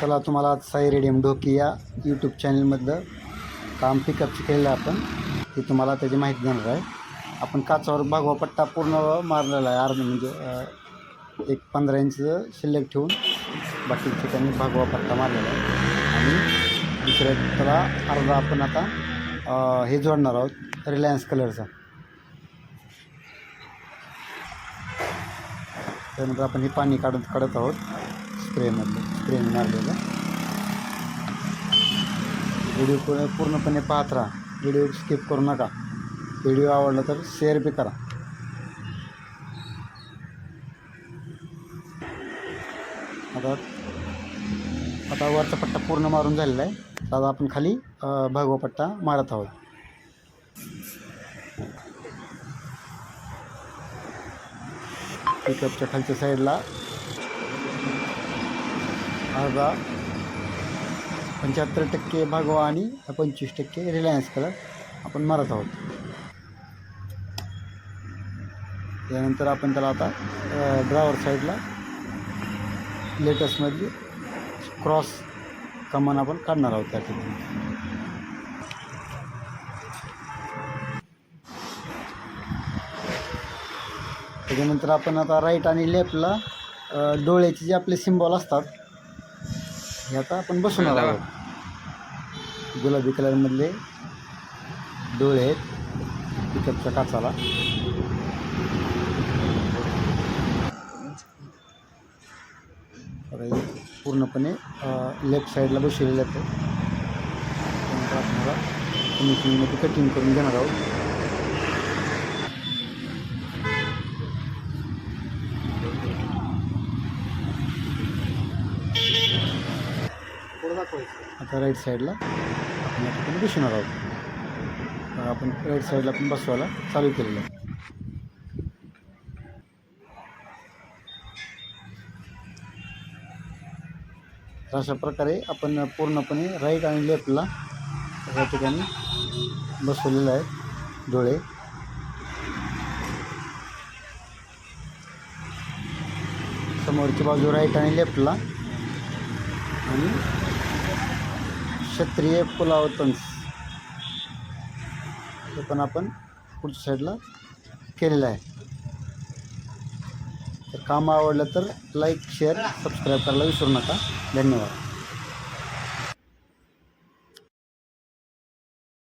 चला तुम्हाला आज साई रेडियम ढोकी या यूट्यूब चॅनलमधलं काम पिकअपचं केलेलं आहे आपण. ते तुम्हाला त्याची माहिती देणार आहे. आपण काचावर भागवा पट्टा पूर्ण मारलेला आहे. अर्ध म्हणजे एक पंधरा इंच शिल्लक ठेवून बाकी ठिकाणी भागवा पट्टा मारलेला आहे. आणि दुसऱ्या त्याला अर्धा आपण आता हे जोडणार आहोत रिलायन्स कलरचा त्यानंतर आपण हे पाणी काढत काढत आहोत. स्प्रेमधलं स्प्रे मारलेलं. व्हिडिओ पूर्णपणे पाहत राहा. व्हिडिओ स्किप करू नका. व्हिडिओ आवडला तर शेअर बी करा. आता आता वरचा पट्टा पूर्ण मारून झालेला आहे. आता आपण खाली भगवा पट्टा मारत आहोत. पिकअपच्या खालच्या साईडला अर्धा. पंच्याहत्तर टक्के भागवा आणि पंचवीस टक्के रिलायन्स कलर आपण मारत आहोत. त्यानंतर आपण त्याला आता ड्रायव्हर साईडला लेटेस्टमधली क्रॉस कमान आपण काढणार आहोत त्या ठिकाणी. त्याच्यानंतर आपण आता राईट आणि लेफ्टला डोळ्याचे जे आपले सिम्बॉल असतात हे आता आपण बसवणार आहोत. गुलाबी कलरमधले डोळे आहेत पिकअपच्या काचाला. पूर्णपणे लेफ्ट साईडला बसवलेलं आहे त्यानंतर आपल्याला फिनिशिंगमध्ये कटिंग करून घेणार आहोत. आता राईट साईडला आपण या ठिकाणी दिसणार आहोत. आपण राईट साईडला आपण बसवायला चालू केलेलं आहे. तर अशा प्रकारे आपण पूर्णपणे राईट आणि लेफ्टला या ठिकाणी बसवलेलं आहे डोळे. समोरची बाजू राईट आणि लेफ्टला आणि क्षत्रिय पुलावतंस हे पण आपण पुढच्या साईडला केलेलं आहे. तर काम आवडलं तर लाईक शेअर सबस्क्राईब करायला विसरू नका. धन्यवाद.